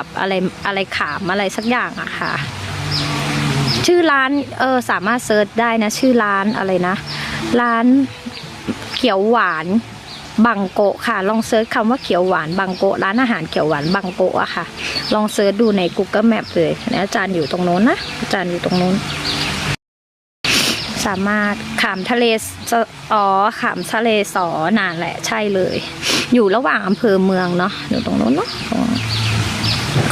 กับอะไรอะไรขามอะไรสักอย่างอะค่ะ ชื่อร้านเออสามารถเซิร์ชได้นะ ชื่อร้านอะไรนะ ร้านเขียวหวานบังโกะค่ะ ลองเซิร์ชคำว่าเขียวหวานบังโกะร้านอาหารเขียวหวานบังโกะอะค่ะ ลองเซิร์ชดูใน Google Map เลยนะอาจารย์อยู่ตรงโน้นนะอาจารย์อยู่ตรงโน้น สามารถขามทะเลอ๋อขามทะเลสอนานแหละใช่เลย อยู่ระหว่างอำเภอเมืองเนาะอยู่ตรงโน้นเนาะ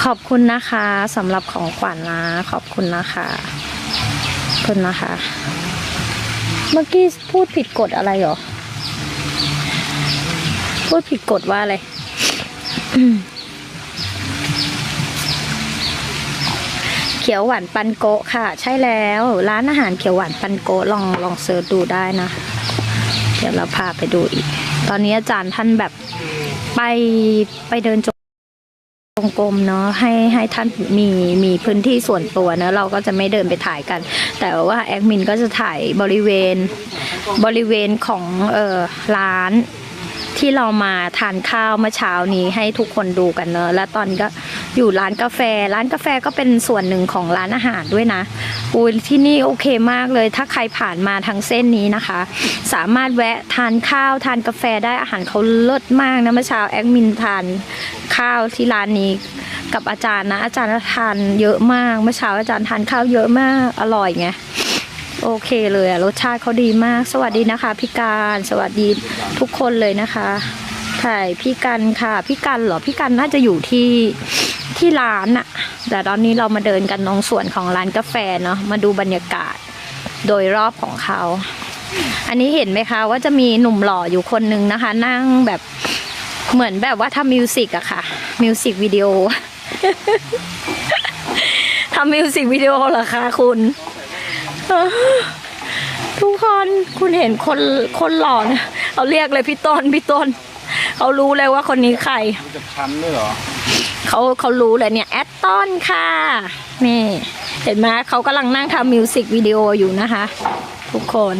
ขอบคุณนะคะสำหรับของขวัญนะขอบคุณนะคะคุณนะคะ เมื่อกี้พูดผิดกฎอะไรหรอ พูดผิดกฎว่าอะไรเขียวหวานปันโกะค่ะ ใช่แล้ว ร้านอาหารเขียวหวานปันโกะลองลองเสิร์ชดูได้นะ เดี๋ยวเราพาไปดูอีก ตอนนี้อาจารย์ท่านแบบไปไปเดินจ งกลมเนาะให้ให้ท่านมีมีพื้นที่ส่วนตัวเนะเราก็จะไม่เดินไปถ่ายกัน แต่ว่าแอดมินก็จะถ่ายบริเวณบริเวณของเออร้าน ที่เรามาทานข้าวเมื่อเช้านี้ให้ทุกคนดูกันเนอะและตอนนี้ก็อยู่ร้านกาแฟ ร้านกาแฟก็เป็นส่วนหนึ่งของร้านอาหารด้วยนะอูยที่นี่โอเคมากเลย ถ้าใครผ่านมาทางเส้นนี้นะคะ สามารถแวะทานข้าวทานกาแฟได้อาหารเขาเลิศมากนะเมื่อเช้าแอดมินทานข้าวที่ร้านนี้กับอาจารย์นะ อาจารย์ทานเยอะมาก เมื่อเช้าอาจารย์ทานข้าวเยอะมากอร่อยไง โอเคเลยอะรสชาติเขาดีมาก สวัสดีนะคะ พี่การสวัสดีทุกคนเลยนะคะถ่ายพี่กันค่ะ พี่กันเหรอพี่กันน่าจะอยู่ที่ที่ร้านอะแต่ตอนนี้เรามาเดินกันตรงส่วนของร้านกาแฟเนาะมาดูบรรยากาศโดยรอบของเขา อันนี้เห็นไหมคะว่าจะมีหนุ่มหล่ออยู่คนนึงนะคะ นั่งแบบเหมือนแบบว่าทำมิวสิกอะค่ะมิวสิกวิดีโอทำมิวสิกวิดีโอเหรอคะคุณ ทุกคนคุณเห็นคนคนหล่อเนี่ยเขาเรียกเลยพี่ต้นพี่ต้นเขารู้เลยว่าคนนี้ใครมันจะพันด้วยเหรอเขาเขารู้เลยเนี่ยแอดต้นค่ะ นี่ เห็นไหมเขากำลังนั่งทำมิวสิกวิดีโออยู่นะคะ ทุกคน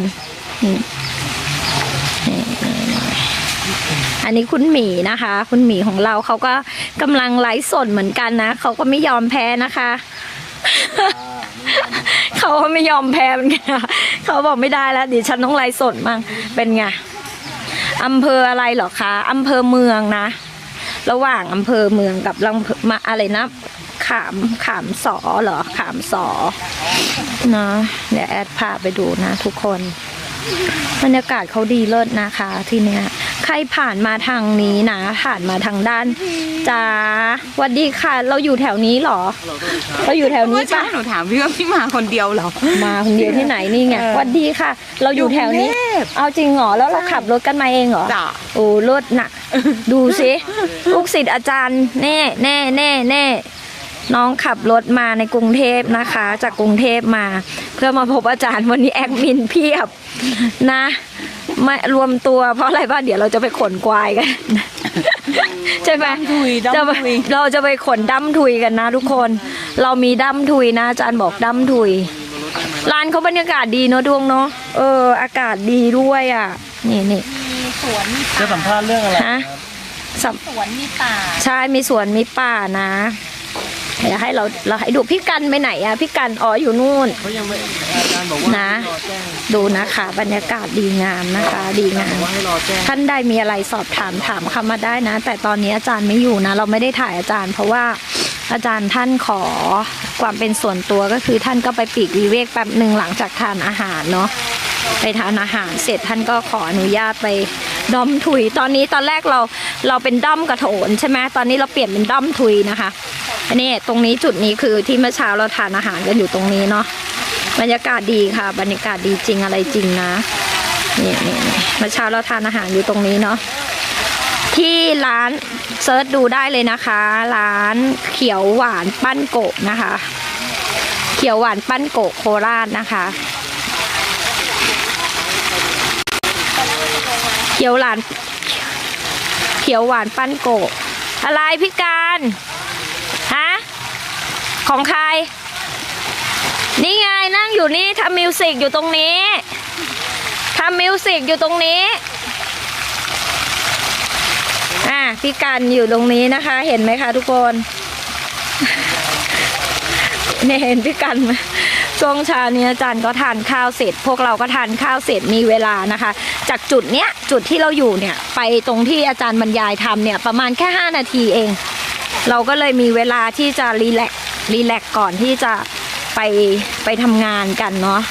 นี่นี่นี่นี่อันนี้คุณหมีนะคะ คุณหมีของเราเขาก็กำลังไลฟ์สดเหมือนกันนะเขาก็ไม่ยอมแพ้นะคะ เขาไม่ยอมแพ้เหมือนกันเขาบอกไม่ได้แล้วดิฉันต้องไลฟ์สดมั่งเป็นไงอำเภออะไรเหรอคะอำเภอเมืองนะ ระหว่างอำเภอเมืองกับลำเภอมาอะไรนะ ขามขามสอเหรอขามสอนะเดี๋ยวแอดพาไปดูนะทุกคน บรรยากาศเขาดีเลิศนะคะที่เนี้ยใครผ่านมาทางนี้นะผ่านมาทางด้านจ้าสวัสดีค่ะ เราอยู่แถวนี้เหรอ เราอยู่แถวนี้เมื่อเช้าปะหนูถามพี่ว่าพี่มาคนเดียวเหรอมาคนเดียวที่ไหนนี่ไงเออสวัสดีค่ะ เราอยู่แถวนี้อยู่กรุงเทพเอาจริงเหรอแล้วเราขับรถกันมาเองเหรอจ้ะโอ้รถน่ะ ดูสิลูกศิษย์อาจารย์แน่แน่แน่แน่ น้องขับรถมาในกรุงเทพนะคะ จากกรุงเทพมา เพื่อมาพบอาจารย์วันนี้แอดมินเพียบนะมารวมตัวเพราะอะไรบ้างเดี๋ยวเราจะไปขนควายกัน ใช่ไหมถุยจะดำไปถุยเราจะไปขนดั้มทุยกันนะ ทุกคน เรามีดั้มทุยนะอาจารย์บอกดั้มทุย ร้านเขาบรรยากาศดีเนอะดวงเนาะเออ อากาศดีด้วยอะ นี่นี่มีสวนมีจะสัมภาษณ์เรื่องอะไรฮะสัมสวนมีป่า ใช่มีสวนมีป่านะ เดี๋ยวให้เราเราให้ดูพี่กันไปไหนอะพี่กันอ๋ออยู่นู่นเขายังไม่อาจารย์บอกว่านะให้รอแจ้งดูนะคะ บรรยากาศดีงามนะคะ ดีงามว่าให้รอแจ้งท่านใดมีอะไรสอบถามถามเข้ามาได้นะ แต่ตอนนี้อาจารย์ไม่อยู่นะ เราไม่ได้ถ่ายอาจารย์ เพราะว่าอาจารย์ท่านขอความเป็นส่วนตัวก็คือท่านก็ไปปลีกวิเวกแป๊บหนึ่งหลังจากทานอาหารเนาะไปทานอาหารเสร็จท่านก็ขออนุญาตไปด้อมถุย ตอนนี้ตอนแรกเราเราเป็นด้อมกระโถนใช่ไหมตอนนี้เราเปลี่ยนเป็นด้อมถุยนะคะ อันนี้ตรงนี้จุดนี้คือที่เมื่อเช้าเราทานอาหารกันอยู่ตรงนี้เนาะบรรยากาศดีค่ะ บรรยากาศดีจริงอะไรจริงนะนี่นี่เมื่อเช้าเราทานอาหารอยู่ตรงนี้เนาะที่ร้านเซิร์ชดูได้เลยนะคะ ร้านเขียวหวานปั้นโกะนะคะ เขียวหวานปั้นโกะโคราชนะคะ เขียวหวานเขียวหวานปั้นโกะอะไรพี่การ ของใคร นี่ไงนั่งอยู่นี่ทำมิวสิกอยู่ตรงนี้ทำมิวสิกอยู่ตรงนี้ อะพี่กันอยู่ตรงนี้นะคะ เห็นไหมคะทุกคนเนี่ยเห็นพี่กันไหมช่วงเช้านี้อาจารย์ก็ทานข้าวเสร็จ พวกเราก็ทานข้าวเสร็จมีเวลานะคะ จากจุดเนี้ยจุดที่เราอยู่เนี่ย ไปตรงที่อาจารย์บรรยายทำเนี่ยประมาณแค่ 5 นาทีเอง เราก็เลยมีเวลาที่จะรีแลกซ์ รีแลกซ์ก่อนที่จะไปไปทำงานกันเนาะ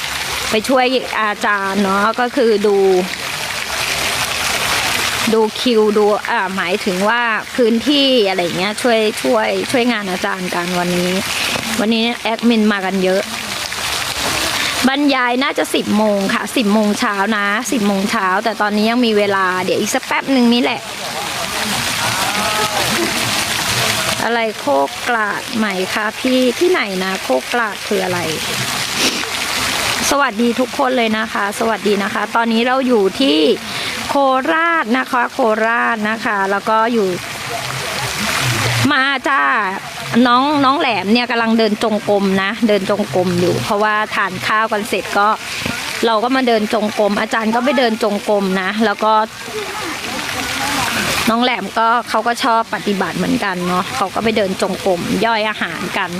ไปช่วยอาจารย์เนาะก็คือดู ดูคิวดูอ่าหมายถึงว่าพื้นที่อะไรเงี้ยช่วยช่วยช่วยงานอาจารย์กันวันนี้ วันนี้แอดมินมากันเยอะบรรยายน่าจะสิบโมงค่ะสิบโมงเช้านะสิบโมงเช้า แต่ตอนนี้ยังมีเวลา เดี๋ยวอีกสักแป๊บหนึ่งนี่แหละ อะไรโคกกลาดใหม่คะพี่ที่ไหนนะ โคกกลาดคืออะไร สวัสดีทุกคนเลยนะคะ สวัสดีนะคะ ตอนนี้เราอยู่ที่โคราชนะคะ โคราชนะคะ แล้วก็อยู่มาจ้าน้องน้องแหลมเนี่ยกำลังเดินจงกรมนะ เดินจงกรมอยู่ เพราะว่าทานข้าวกันเสร็จก็ เราก็มาเดินจงกรมอาจารย์ก็ไปเดินจงกรมนะ แล้วก็ น้องแหลมก็เขาก็ชอบปฏิบัติเหมือนกันเนาะเขาก็ไปเดินจงกรมย่อยอาหารกัน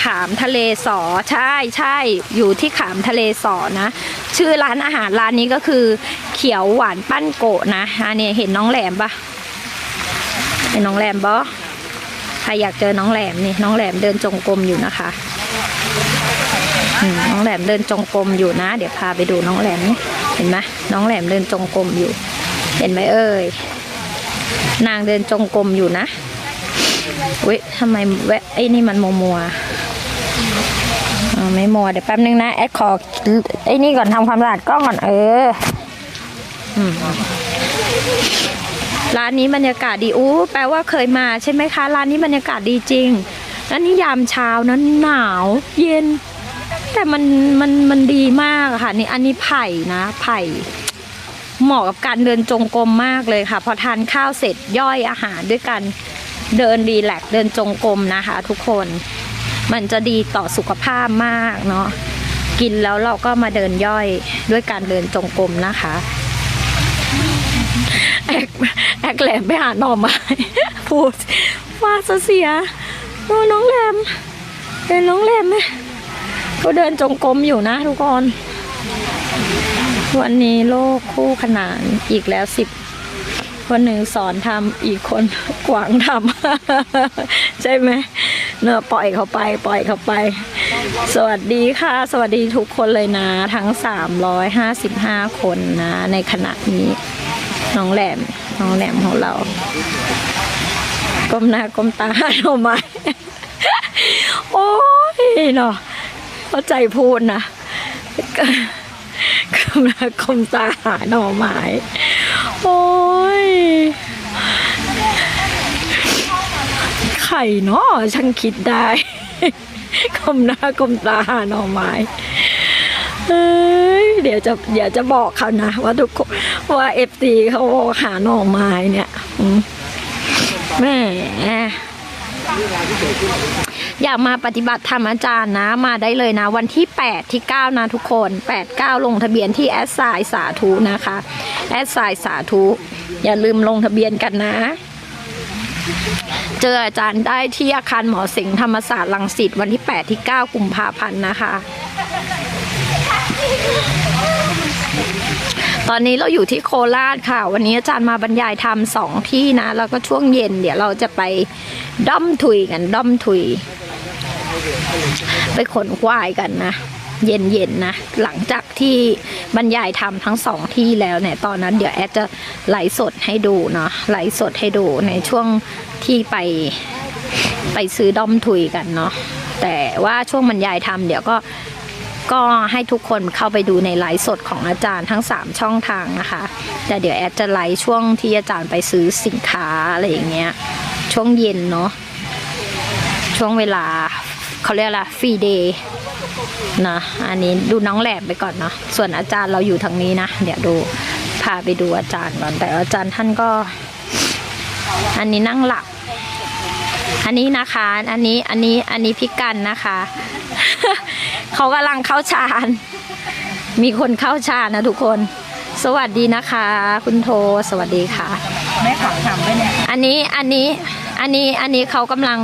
ขามทะเลสอใช่ใช่อยู่ที่ขามทะเลสอนะ ชื่อร้านอาหารร้านนี้ก็คือ เขียวหวานปั้นโกะนะอันนี้เห็นน้องแหลมปะเห็นน้องแหลมปะใครอยากเจอน้องแหลมนี่น้องแหลมเดินจงกรมอยู่นะคะน้องแหลมเดินจงกรมอยู่นะ เดี๋ยวพาไปดูน้องแหลมเห็นไหมน้องแหลมเดินจงกรมอยู่ เห็นไหมเอ่ย นางเดินจงกรมอยู่นะเว้ยทำไมแวะไอ้นี่มันมัวมัวไม่มัวเดี๋ยวแป๊บนึงนะ แอดขอไอ้นี่ก่อนทำความสะอาดกล้องก่อนเออร้านนี้บรรยากาศดีอู้แปลว่าเคยมาใช่ไหมคะ ร้านนี้บรรยากาศดีจริงแล้วนี่ยามเช้านั้นหนาว เย็น แต่มันมันมันดีมากค่ะนี่อันนี้ไผ่นะไผ่ เหมาะกับการเดินจงกรมมากเลยค่ะ พอทานข้าวเสร็จย่อยอาหารด้วยกันเดินรีแลกเดินจงกรมนะคะ ทุกคนมันจะดีต่อสุขภาพมากเนาะกินแล้วเราก็มาเดินย่อยด้วยการเดินจงกรมนะคะแอกแอกแหลมไปหาหน่อไม้พูดว่าเสียโอ้น้องแหลมเดินน้องแหลมไหมก็เดินจงกรมอยู่นะทุกคน วันนี้โลกคู่ขนานอีกแล้วสิบคนหนึ่งสอนทำอีกคนกวางทำใช่ไหมเนอะปล่อยเขาไป ปล่อยเขาไป สวัสดีค่ะ สวัสดีทุกคนเลยนะ ทั้ง 355 คนนะ ในขณะนี้ น้องแหลม น้องแหลมของเรา ก้มหน้าก้มตาหาหน่อไมโอ้ยเนาะเข้าใจพูดนะ กำลังคมตาหาหน่อไม้ โอ้ย ไข่เนาะช่างคิดได้คมหน้าคมตาหาหน่อไม้เอ้ยเดี๋ยวจะเดี๋ยวจะบอกเขานะ ว่าทุกคนว่าเอฟซีเขาหาหน่อไม้เนี่ยแม่ อยากมาปฏิบัติธรรมอาจารย์นะมาได้เลยนะ วันที่ 8 ที่ 9 นะทุกคน 8 9 ลงทะเบียนที่แอดไซสาธุนะคะแอดไซสาธุอย่าลืมลงทะเบียนกันนะ เจออาจารย์ได้ที่อาคารหมอสิงห์ธรรมศาสตร์ลังสิตวันที่ 8 ที่ 9 กุมภาพันธ์นะคะ ตอนนี้เราอยู่ที่โคราชค่ะ วันนี้อาจารย์มาบรรยายธรรมสองที่นะ แล้วก็ช่วงเย็นเดี๋ยวเราจะไปด้อมถุยกันด้อมถุย ไปขนควายกันนะ เย็นๆนะ หลังจากที่บรรยายธรรมทั้งสองที่แล้วเนี่ย ตอนนั้นเดี๋ยวแอดจะไลฟ์สดให้ดูเนาะไลฟ์สดให้ดูในช่วงที่ไปไปซื้อด้อมถุยกันเนาะแต่ว่าช่วงบรรยายธรรมเดี๋ยวก็ก็ให้ทุกคนเข้าไปดูในไลฟ์สดของอาจารย์ทั้ง 3 ช่องทางนะคะ แต่เดี๋ยวแอดจะไลฟ์ช่วงที่อาจารย์ไปซื้อสินค้าอะไรอย่างเงี้ย ช่วงเย็นเนาะ ช่วงเวลา เขาเรียกอะไรฟรีเดย์นะอันนี้ดูน้องแหลมไปก่อนเนาะส่วนอาจารย์เราอยู่ทางนี้นะเดี๋ยวดูพาไปดูอาจารย์ก่อนแต่อาจารย์ท่านก็ อันนี้นั่งหลับ อันนี้นะคะ อันนี้อันนี้อันนี้พี่กันนะคะ เขากำลังเข้าฌานมีคนเข้าฌานนะทุกคน สวัสดีนะคะ คุณโทสวัสดีค่ะแม่ถามถามไปเนี่ยอันนี้อันนี้อันนี้อันนี้เขากำลัง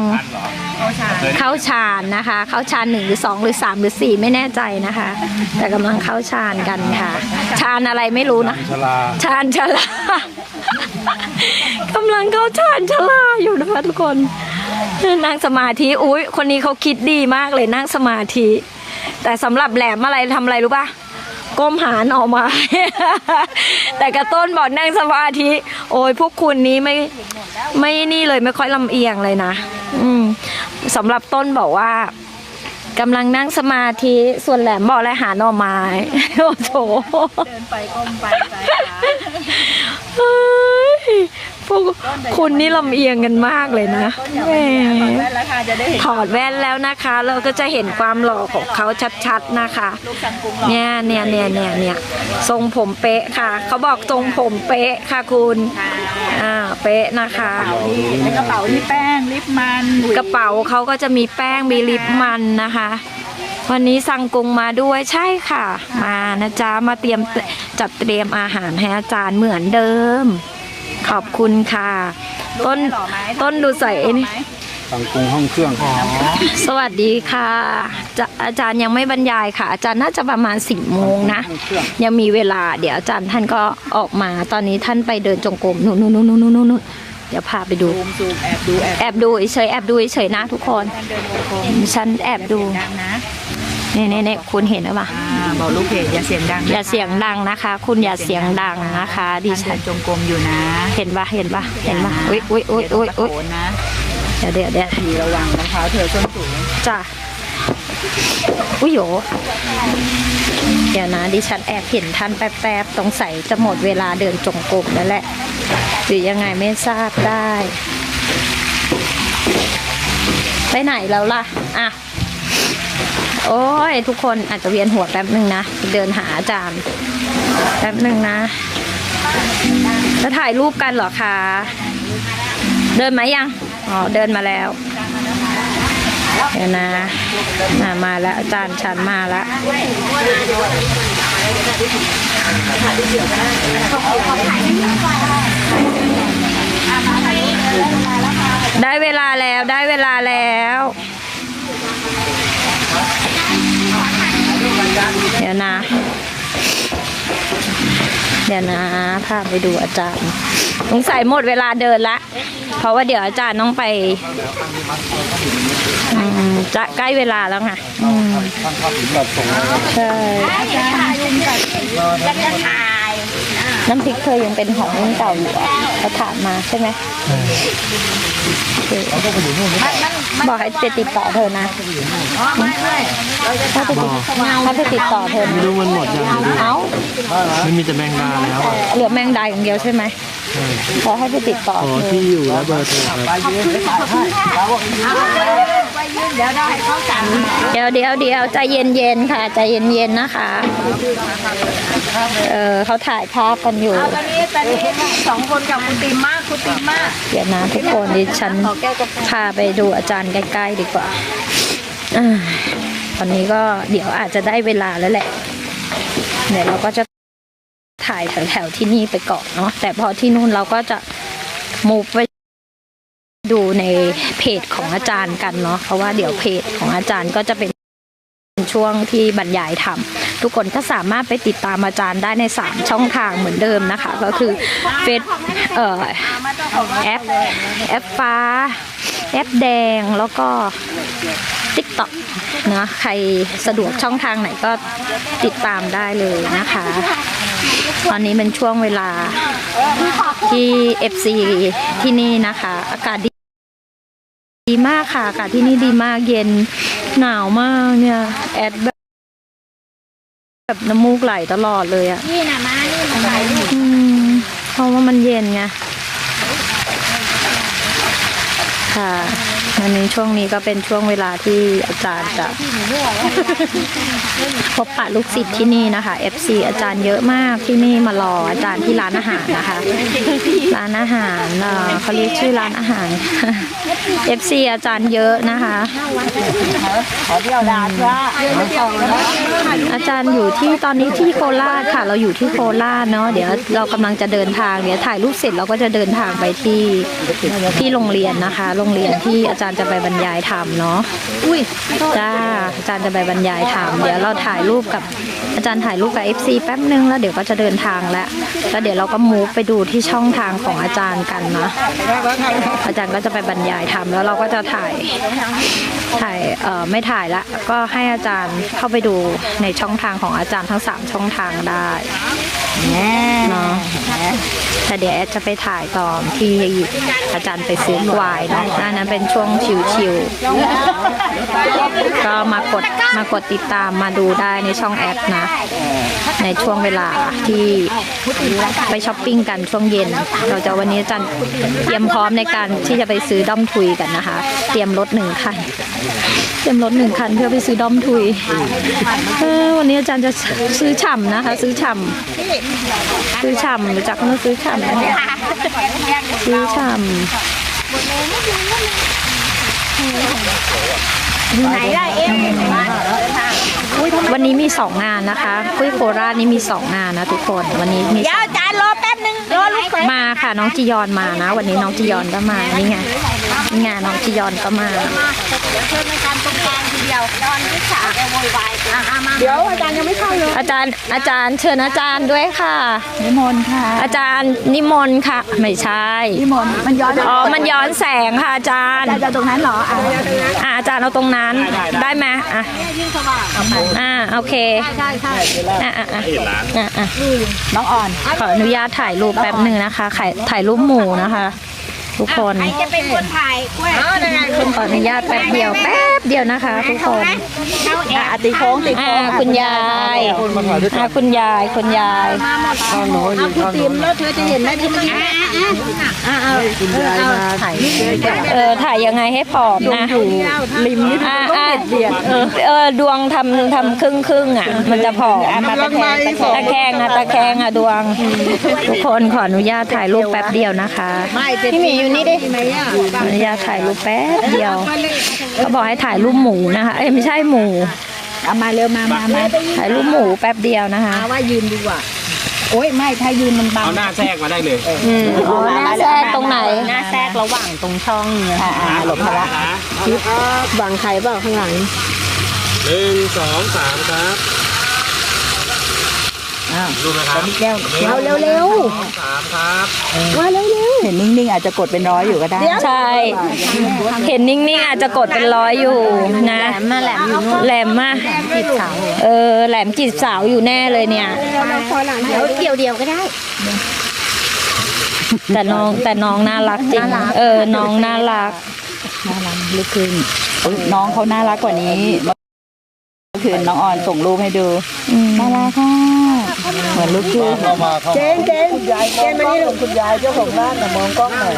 เขาชาเข้าฌานนะคะ เข้าฌานหนึ่งหรือสองหรือสามหรือสี่ไม่แน่ใจนะคะ แต่กำลังเข้าฌานกันค่ะฌานอะไรไม่รู้นะชลาฌานชลากำลังเข้าฌานชลาอยู่นะคะทุกคนนั่งสมาธิอุ้ยคนนี้เขาคิดดีมากเลยนั่งสมาธิ แต่สำหรับแหลมอะไรทำอะไรรู้ปะก้มหาหน่อไม้แต่กระต้นบอกนั่งสมาธิ โอ้ยพวกคุณนี้ไม่ไม่นี่เลยไม่ค่อยลำเอียงเลยนะ อืม สำหรับต้นบอกว่ากำลังนั่งสมาธิส่วนแหลมบอกอะไรหาหน่อไม้ โอ้โหเดินไปก้มไปซ้ายขวาเฮ้ย พวกคุณนี่ลำเอียงกันมากเลยนะต้นอย่าแหไปมถอดแว่นแล้วค่ะจะได้เห็นถอดแว่นแล้วนะคะ เราก็จะเห็นความหล่อของเขาชัดๆนะคะลูกสังกุงหรอเนี่ยเนี่ยเนี่ยเนี่ยเนี่ยทรงผมเป๊ะค่ะ เขาบอกทรงผมเป๊ะค่ะคุณค่ะอ่าเป๊ะนะคะในกระเป๋าที่แป้งลิปมันหวีกระเป๋าเขาก็จะมีแป้งมีลิปมันนะคะวันนี้สั่งกงมาด้วยใช่ค่ะ มานะจ๊ะ มาเตรียมจัดเตรียมอาหารให้อาจารย์เหมือนเดิม ขอบคุณค่ะ ต้นหล่อไหมต้นดูใส่ไอ้นี่สังกงห้องเครื่องอ๋อสวัสดีค่ะจะอาจารย์ยังไม่บรรยายค่ะ อาจารย์น่าจะประมาณสิบโมงนะห้องเครื่องยังมีเวลา เดี๋ยวอาจารย์ท่านก็ออกมา ตอนนี้ท่านไปเดินจงกรมนู่นนู่นนู่นนู่นนู่นนู่นเดี๋ยวพาไปดูซูมซูมแอบดูแอบแอบดูเฉยๆแอบดูเฉยๆนะทุกคนท่านเดินวงกลมฉันแอบดูดัง นะนี่นี่นี่คุณเห็นหรือเปล่าอ่าบอกลูกเพจอย่าเสียงดังนะอย่าเสียงดังนะคะ คุณอย่าเสียงดังนะคะดิท่านฉัเดินนจงกรมอยู่นะเห็นปะเห็นปะเห็นปะอุ้ยอุ้ยอุ้ยอุ้ยอุ้ยเดี๋วต้องตะโกนนะเดี๋ยวเดี๋ยวเดี๋ยวทีระวังรองเท้าเธอส้นสูงจ้ะอุ้ยโหเดี๋ยวนะดิฉันแอบเห็นท่านแป๊บๆสงสัยจะหมดเวลาเดินจงกรมแล้วแหละ หรือยังไงไม่ทราบได้ ไปไหนแล้วล่ะ อะ โอ้ยทุกคนอาจจะเวียนหัวแป๊บหนึ่งนะ เดินหาอาจารย์ แป๊บหนึ่งนะ จะถ่ายรูปกันเหรอคะ เดินไหมยัง อ๋อ เดินมาแล้วเดี๋ยวนะอะมาแล้วอาจารย์ฉันมาแล้วได้เวลาแล้วได้เวลาแล้ว เดี๋ยวนะ เดี๋ยวนะพาไปดูอาจารย์สงสัยหมดเวลาเดินละ เพราะว่าเดี๋ยวอาจารย์ต้องไปอืมจะใกล้เวลาแล้วไงอืมท่านภาพถึงแบบส่งใช่น้ำพริกเธอยังเป็นของรุ่นเก่าอยู่อะเขาถามมาใช่ไหมโอเค บอกให้ไปติดต่อเธอนะถ้าไปติดถ้าไปติดต่อเธอไม่นะรู้มันหมดยังเอ้าไม่มีแต่แมงดาแล้วอะเหลือแมงดาอย่างเดียวใช่ไหมขอให้ไปติดต่อขอเธอที่อยู่และเบอร์โทรครับเดี๋ยวเดี๋ยวเดี๋ยวใจเย็นเย็นๆค่ะใจเย็นเย็นๆนะคะ เออเขาถ่ายภาพกันอยู่ตอนนี้ตอนนี้สองคนกับคุณติมมากคุณติมมากเดี๋ยวนะทุกคนดิฉันพาไปดูอาจารย์ใกล้ๆดีกว่าอาตอนนี้ก็เดี๋ยวอาจจะได้เวลาแล้วแหละเดี๋ยวเราก็จะถ่ายแถวๆที่นี่ไปก่อนเนาะแต่พอที่นู่นเราก็จะมูฟไป ดูในเพจของอาจารย์กันเนาะเพราะว่าเดี๋ยวเพจของอาจารย์ก็จะเป็นช่วงที่บรรยายทำทุกคนก็สามารถไปติดตามอาจารย์ได้ใน 3 ช่องทางเหมือนเดิมนะคะ ก็คือเฟซเอ่อแอปแอปฟ้า แอปแดงแล้วก็ TikTok นะใครสะดวกช่องทางไหนก็ติดตามได้เลยนะคะ ตอนนี้เป็นช่วงเวลาที่ FC ที่นี่นะคะ อากาศดี ดีมากค่ะอากาศที่นี่ดีมากเย็นหนาวมากเนี่ยแอดแบบแบบน้ำมูกไหลตลอดเลยอะนี่นะมานี่มาถ่อืมเพราะว่ามันเย็นไงค่ะ อันนี้ช่วงนี้ก็เป็นช่วงเวลาที่อาจารย์จะพบปะลูกศิษย์ที่นี่นะคะ FC อาจารย์เยอะมากที่นี่มารออาจารย์ที่ร้านอาหารนะคะ ร้านอาหารเขาเรียกชื่อร้านอาหาร FC อาจารย์เยอะนะคะอาพระอาจารย์อยู่ที่ตอนนี้ที่โคราชค่ะ เราอยู่ที่โคราชเนาะเดี๋ยวเรากำลังจะเดินทางเดี๋ยวถ่ายรูปเสร็จเราก็จะเดินทางไปที่ที่โรงเรียนนะคะ โรงเรียนที่อาจารย์จะไปบรรยายธรรมเนาะ อุ้ยจ้าอาจารย์จะไปบรรยายธรรมเดี๋ยวเราถ่ายรูปกับอาจารย์ถ่ายรูปกับ FC แป๊บนึงแล้วเดี๋ยวก็จะเดินทางแล้ว แล้วเดี๋ยวเราก็มูฟไปดูที่ช่องทางของอาจารย์กันนะอาจารย์ก็จะไปบรรยายธรรมแล้วเราก็จะถ่ายถ่ายเอ่อไม่ถ่ายละก็ให้อาจารย์เข้าไปดูในช่องทางของอาจารย์ทั้ง 3 ช่องทางได้ เนาะแต่เดี๋ยวแอดจะไปถ่ายตอนที่อาจารย์ไปซื้อกวายเนาะอันนั้นเป็นช่วงชิวๆก็มากดมากดติดตามมาดูได้ในช่องแอดนะ ในช่วงเวลาที่ไปช้อปปิ้งกันช่วงเย็น เราจะวันนี้อาจารย์เตรียมพร้อมในการที่จะไปซื้อด้อมทุยกันนะคะ เตรียมรถหนึ่งคัน เตรียมรถหนึ่งคันเพื่อไปซื้อด้อมทุยวันนี้อาจารย์จะซื้อฉ่ำนะคะ ซื้อฉ่ำซื้อฉ่ำรู้จักคำว่าซื้อฉ่ำไหมซื้อฉ่ไหนล่ะเอ็มำวันนี้มีสองงานนะคะกุ้ยโคราชนี่มีสองงานนะทุกคนวันนี้มีเดี๋ยวอาจารย์รอแป๊บนึงรอลูกก่อนมาค่ะน้องจียอนมานะ วันนี้น้องจียอนก็มานี่ไง นี่ไงน้องจียอนก็มาเดี๋ยวเชิญอาจารย์ตรงกลางทีเดียวตอนที่สามแกโวยวายเดี๋ยวอาจารย์ยังไม่เข้าเลยอาจารย์อาจารย์เชิญอาจารย์ด้วยค่ะ นิมนต์ค่ะ อาจารย์นิมนต์ค่ะ ไม่ใช่ นิมนต์มันย้อนอ๋อมันย้อนแสงค่ะอาจารย์อาจารย์ตรงนั้นเหรออะอะอาจารย์เอาตรงนั้นได้ไหมอะอ่าโอเคใช่ใช่อะอะอะอะอะน้องอ่อนขออนุญาตถ่ายรูปแป๊บหนึ่งนะคะถ่ายถ่ายรูปหมู่นะคะ ทุกคนจะเป็นคนถ่ายกล้วยเออยังไงขออนุญาตแป๊บเดียวแป๊บเดียวนะคะ ทุกคนเข้าแอร์ตีโค้งตีอ่าโค้งคุณยายอ่าคุณยายคุณยายข้างโน้นอยู่ข้างติโน้มนแล้วเธอจะเห็นไหมที่เมื่อกี้อ่าเอาคุณยายมาถ่ายเออถ่ายยังไงให้ผอมนะริมนี่อ่าอ่าเออเออดวงทำทำครึ่งครึ่งๆอะ มันจะผอมตะแคงอะตะแคงอะดวง ทุกคนขออนุญาตถ่ายรูปแป๊บเดียวนะคะไม่พี่หมีอยู่นี่ดิขออนุญาตถ่ายรูปแป๊บเดียวเขาบอกให้ถ่ายรูปหมูนะคะ เอ้ยไม่ใช่หมู เอามาเร็วมามามาถ่ายรูปหมูแป๊บเดียวนะคะเอาว่ายืนดีกว่า โอ้ยไม่ถ้ายืนมันบังเอาหน้าแทรกมาได้เลยอืมอ๋อหน้าแทรกตรงไหน หน้าแทรกระหว่างตรงช่องเนี่ยอ่าหลบมาละบังใครเปล่าข้างหลังหนึ่งสองสามครับ รูปนะครับแก้วเอาเร็วเร็วสองสามครับว่าเร็วเร็วเห็นนิ่งๆอาจจะกดเป็นร้อยอยู่ก็ได้ใช่ เห็นนิ่งๆอาจจะกดเป็นร้อยอยู่นะแหลมมาแหลมอยู่แหลมมาจีบสาวเออแหลมจีบสาวอยู่แน่เลยเนี่ยเดี๋ยวเกี่ยวเดียวก็ได้แต่น้องแต่น้องน่ารักจริง เออ น้องน่ารัก น่ารักลึกขึ้นอุ๊ยน้องเขาน่ารักกว่านี้เมื่อ คืนน้องออนส่งรูปให้ดูน่ารักค่ะเหมือนลูกคือเข้ามาเข้ามาเจนเจนเจนมานี่ลูกคุณยายเจ้าของบ้านแต่มองกล้องหน่อย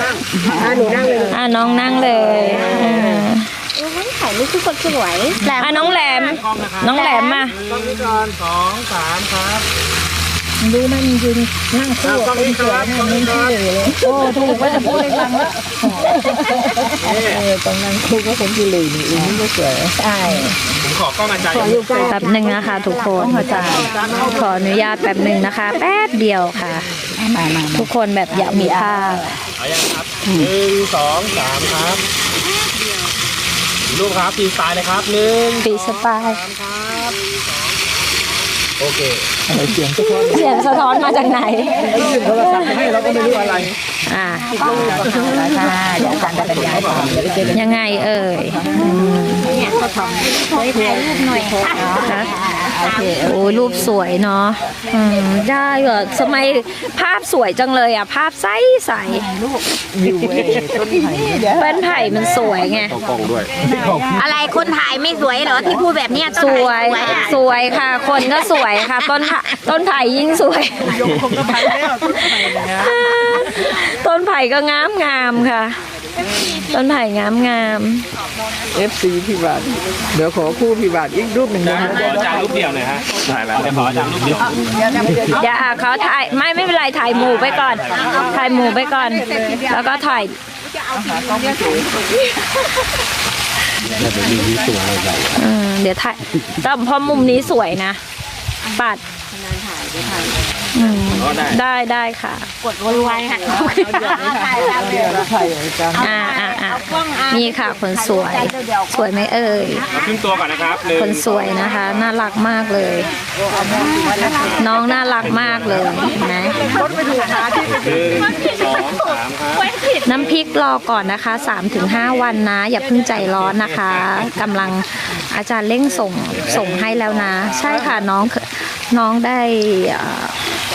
อ่าหนูนั่งเลยอะน้องนั่งเลยอ่าถ่ายรูปทุกคนสวยแหลมอะน้องแหลม น้องแหลมมา ต้องนี้ก่อนสองสามครับ ดูมันยืนนั่งคู่ต้องเป็นนี้สก่วอยนนะต้องนี่นี้ก่อโอ้ถูกว่าจะพูดให้ฟังแล้วเออตรงนั้นคู่ก็คงกิเลยนี่เอีนี่ก็สวยใช่ผมขอกล้องอาจารย์แป๊บหนึ่งนะคะ ทุกคนขออนุญาตแป๊บหนึ่งนะคะ แป๊บเดียวค่ะ ทุกคนแบบอยากมีภาพเอายังครับหนึ่งสองสามครับรูปครับทีสไตล์เลยครับหนึ่งปีสปายสามครับ โอเคเสียงสะท้อนเสียงสะท้อนมาจากไหนโทรศัพท์ให้เราก็ไม่รู้อะไรอ่าค่ะเดี๋ยวอาจารย์จะบรรยายต่อเดี๋ยวไปเจอกันยังไงเอ่ยเนี่ยเขาทำช่วยถ่ายรูปหน่อยค่ะนะ โอเคโอ้ยรูปสวยเนาะอืมได้เหรอสมัยภาพสวยจังเลยอะ ภาพใสใสอยู่เว้ยต้นไผ่เดี๋ยวๆเป็นไผ่มันสวยไงกล้องด้วยอะไรคนถ่ายไม่สวยเหรอที่พูดแบบเนี้ยสวยสวยค่ะ คนก็สวยค่ะ ต้นไผ่ต้นไผ่ยิ่งสวยต้นไผ่ก็งามงามๆค่ะ ต้นไผ่งามงามเอฟซีพี่บาทเดี๋ยวขอคู่พี่บาทอีกรูปหนึ่งอานะจารย์ขออาจารย์รูปเดียวหน่อยฮะถ่ายแล้วขออาจารย์รูปเดียวๆอย่าเขาถ่ายไม่ไม่เป็นไรถ่ายหมู่ไปก่อน ถ่ายหมู่ไปก่อน แล้วก็ถ่ายอืมเดี๋ยวถ่ายแต่พอมุมนี้สวยนะ ปัด อืมก็ได้ได้ได้ค่ะเดี๋ยวเราถ่ายอย่างกันอ่าอ่าอ่านี่ค่ะคนสวย สวยไหมเอ่ยเอาครึ่งตัวก่อนนะครับหนึ่งคนสวยนะคะ น่ารักมากเลย น้องน่ารักมากเลยเห็นไหมหนึ่งสองสามครับน้ำพริกรอก่อนนะคะ3-5 วันนะ อย่าเพิ่งใจร้อนนะคะกำลังอาจารย์เร่งส่งส่งให้แล้วนะ ใช่ค่ะน้อง น้องได้เอ่อ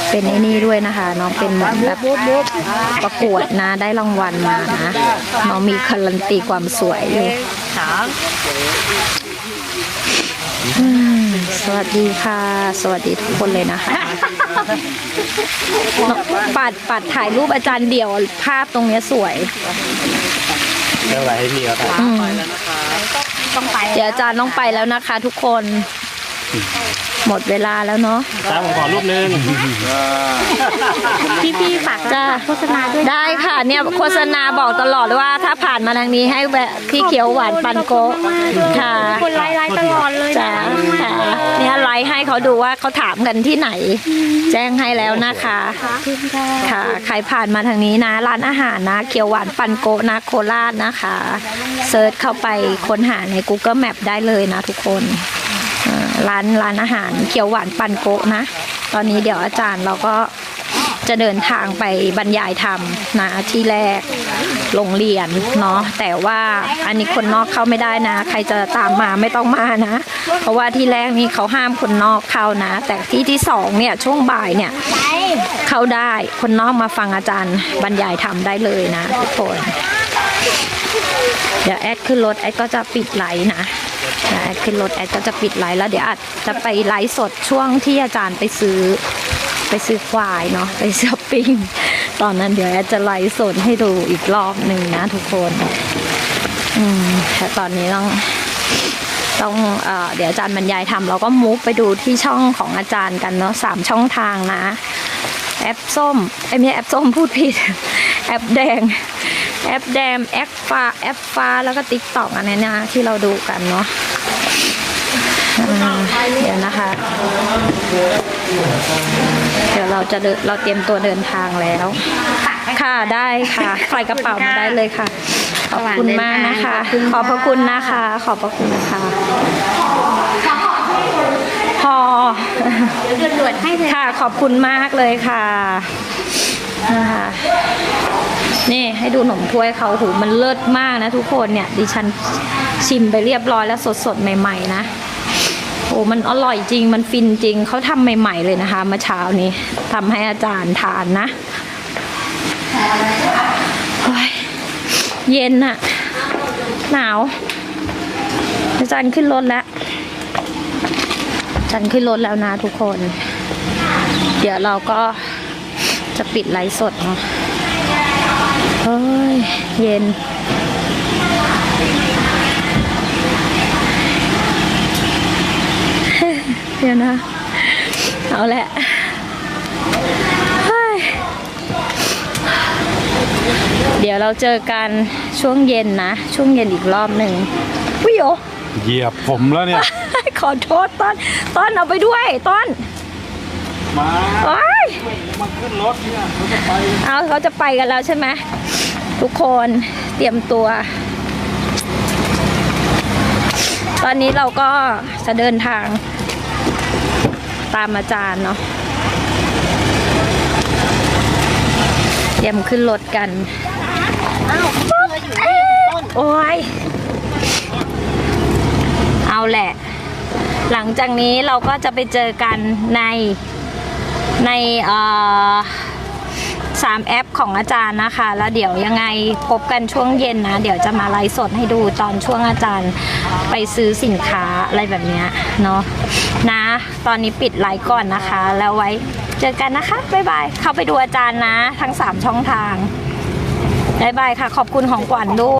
เป็นไอ้นี่ด้วยนะคะ น้องเป็นเหมือนแบบประกวดนะได้รางวัลมานะน้องมีการันตีความสวยอยู่อืมสวัสดีค่ะ สวัสดีทุกคนเลยนะคะปัดปัดถ่ายรูปอาจารย์เดี่ยวภาพตรงเนี้ยสวยเท่าไหร่ให้พี่เขาถ่ายอืมเดี๋ยวอาจารย์ต้องไปแล้วนะคะ ทุกคน หมดเวลาแล้วเนาะอาจารย์ผมขอรูปหนึ่งพี่พี่ฝากจ้าโฆษณาด้วยได้ค่ะเนี่ยโฆษณาบอกตลอดเลยว่า ถ้าผ่านมาทางนี้ให้แวะพี่เขียวหวานปันโกะค่ะคนไลฟ์ไลฟ์ตลอดเลยจ้าค่ะเนี่ยไลฟ์ให้เขาดูว่าเขาถามกันที่ไหน แจ้งให้แล้วนะคะค่ะใครผ่านมาทางนี้นะ ร้านอาหารนะ เขียวหวานปันโกะนะโคราชนะคะเซิร์ชเข้าไปค้นหาใน Google Map ได้เลยนะทุกคนอ่า ร้านร้านอาหารเขียวหวานปันโกะนะ ตอนนี้เดี๋ยวอาจารย์เราก็จะเดินทางไปบรรยายธรรมนะที่แรกโรงเรียนเนาะแต่ว่าอันนี้คนนอกเข้าไม่ได้นะ ใครจะตามมาไม่ต้องมานะ เพราะว่าที่แรกนี่เขาห้ามคนนอกเข้านะ แต่ที่ที่สองเนี่ยช่วงบ่ายเนี่ยเข้าได้คนนอกมาฟังอาจารย์บรรยายธรรมได้เลยนะทุกคน เดี๋ยวแอดขึ้นรถแอดก็จะปิดไลฟ์นะ แอดขึ้นรถแอดก็จะปิดไลฟ์แล้วเดี๋ยวอาจจะไปไลฟ์สดช่วงที่อาจารย์ไปซื้อไปซื้อควายเนาะไปช้อปปิ้งตอนนั้นเดี๋ยวแอดจะไลฟ์สดให้ดูอีกรอบหนึ่งนะทุกคนอืมแต่ตอนนี้ต้องต้องเอ่อเดี๋ยวอาจารย์บรรยายทำเราก็มูฟไปดูที่ช่องของอาจารย์กันเนาะสามช่องทางนะแอปส้มไอ้ไม่แอปส้มพูดผิด แอปแดง แอปแดงแอปฟ้าแอปฟ้าแล้วก็ติ๊กต็อกอันนี้นะที่เราดูกันเนาะอ่าเดี๋ยวนะคะ เดี๋ยวเราจะเดินเราเตรียมตัวเดินทางแล้ว ค่ะได้ค่ะใส่กระเป๋ามาได้เลยค่ะ ขอบคุณมากนะคะ ขอบพระคุณนะคะ ขอบพระคุณค่ะ พอด่วนๆให้เลยค่ะ ขอบคุณมากเลยค่ะ นี่ให้ดูขนมถ้วยเขาหูมันเลิศมากนะทุกคนเนี่ย ดิฉันชิมไปเรียบร้อยแล้วสดๆ ใหม่ๆนะ โอ้มันอร่อยจริงมันฟินจริงเขาทำใหม่ๆเลยนะคะเมื่อเช้านี้ทำให้อาจารย์ทานนะเย็นอะหนาว อาจารย์ขึ้นรถแล้วอาจารย์ขึ้นรถแล้วนะทุกคน เดี๋ยวเราก็ จะปิดไลฟ์สดเนาะเฮ้ย เย็น เดี๋ยวนะ เอาแหละเฮ้ยเดี๋ยวเราเจอกันช่วงเย็นนะ ช่วงเย็นอีกรอบหนึ่งวิโอเหยียบผมแล้วเนี่ย ขอโทษต้น ต้นเอาไปด้วย ต้น มาโอ้ยมาขึ้นรถเนี่ยเขาจะไปเอาเขาจะไปกันแล้วใช่ไหมทุกคนเตรียมตัว ตอนนี้เราก็จะเดินทางตามอาจารย์เนาะเตรียมขึ้นรถกันโอ้ยเอาแหละ หลังจากนี้เราก็จะไปเจอกันใน ในสามแอปของอาจารย์นะคะ แล้วเดี๋ยวยังไงพบกันช่วงเย็นนะ เดี๋ยวจะมาไลฟ์สดให้ดูตอนช่วงอาจารย์ไปซื้อสินค้าอะไรแบบเนี้ยเนาะนะ ตอนนี้ปิดไลฟ์ก่อนนะคะ แล้วไว้เจอกันนะคะ บ๊ายบาย เข้าไปดูอาจารย์นะ ทั้ง 3 ช่องทางบายบายค่ะ ขอบคุณของขวัญด้วย